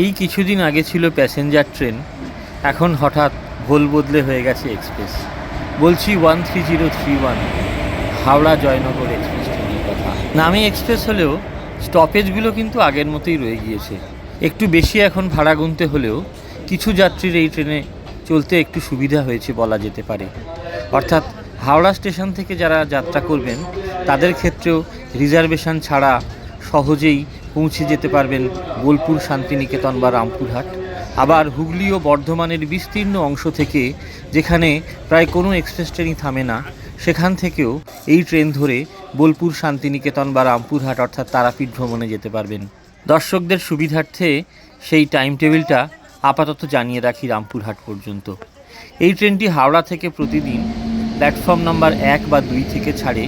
এই কিছুদিন আগে ছিল প্যাসেঞ্জার ট্রেন, এখন হঠাৎ ভোল বদলে হয়ে গেছে এক্সপ্রেস। বলছি one three zero three one Howrah Jaynagar express ট্রেনের কথা। নামে এক্সপ্রেস হলেও স্টপেজগুলো কিন্তু আগের মতোই রয়ে গিয়েছে। একটু বেশি এখন ভাড়া গুনতে হলেও কিছু যাত্রীর এই ট্রেনে চলতে একটু সুবিধা হয়েছে বলা যেতে পারে। অর্থাৎ হাওড়া স্টেশন থেকে যারা যাত্রা করবেন, তাদের ক্ষেত্রেও রিজার্ভেশন ছাড়া সহজেই পৌঁছে যেতে পারবেন বোলপুর শান্তিনিকেতন বা রামপুরহাট। আবার হুগলি ও বর্ধমানের বিস্তীর্ণ অংশ থেকে, যেখানে প্রায় কোনো এক্সপ্রেস ট্রেনই থামে না, সেখান থেকেও এই ট্রেন ধরে বোলপুর শান্তিনিকেতন বা রামপুরহাট অর্থাৎ তারাপীঠ ভ্রমণে যেতে পারবেন। দর্শকদের সুবিধার্থে সেই টাইম টেবিলটা আপাতত জানিয়ে রাখি রামপুরহাট পর্যন্ত। এই ট্রেনটি হাওড়া থেকে প্রতিদিন প্ল্যাটফর্ম নম্বর এক বা দুই থেকে ছাড়ে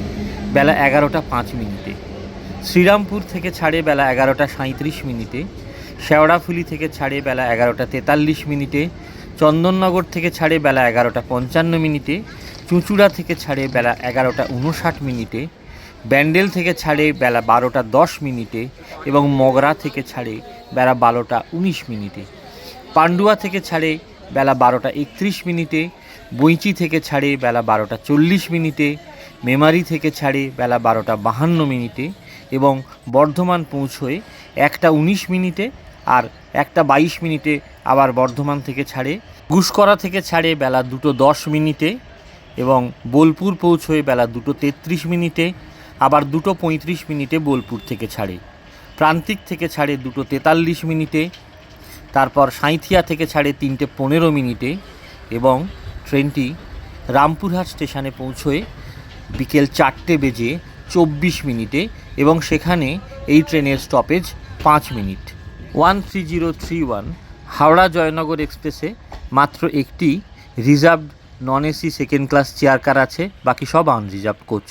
বেলা এগারোটা পাঁচ মিনিটে। শ্রীরামপুর থেকে ছাড়ে বেলা এগারোটা সাঁত্রিশ মিনিটে, শেওড়াফুলি থেকে ছাড়ে বেলা এগারোটা তেতাল্লিশ মিনিটে, চন্দননগর থেকে ছাড়ে বেলা এগারোটা পঞ্চান্ন মিনিটে, চুঁচুড়া থেকে ছাড়ে বেলা এগারোটা উনষাট মিনিটে, ব্যান্ডেল থেকে ছাড়ে বেলা বারোটা দশ মিনিটে এবং মগরা থেকে ছাড়ে বেলা বারোটা উনিশ মিনিটে। পান্ডুয়া থেকে ছাড়ে বেলা বারোটা একত্রিশ মিনিটে বইচি থেকে ছাড়ে বেলা বারোটা চল্লিশ মিনিটে, মেমারি থেকে ছাড়ে বেলা বারোটা বাহান্ন মিনিটে এবং বর্ধমান পৌঁছয়ে একটা উনিশ মিনিটে আর একটা বাইশ মিনিটে আবার বর্ধমান থেকে ছাড়ে। গুসকরা থেকে ছাড়ে বেলা দুটো দশ মিনিটে এবং বোলপুর পৌঁছয়ে বেলা দুটো তেত্রিশ মিনিটে, আবার দুটো পঁয়ত্রিশ মিনিটে বোলপুর থেকে ছাড়ে। প্রান্তিক থেকে ছাড়ে দুটো তেতাল্লিশ মিনিটে, তারপর সাঁইথিয়া থেকে ছাড়ে তিনটে পনেরো মিনিটে এবং ট্রেনটি রামপুরহাট স্টেশনে পৌঁছয়ে বিকেল চারটে বেজে চব্বিশ মিনিটে এবং সেখানে এই ট্রেনের স্টপেজ পাঁচ minute. One three zero three one Howrah Jaynagar এক্সপ্রেসে মাত্র একটি reserved non AC second class chair car আছে, বাকি সব আনরিজার্ভ কোচ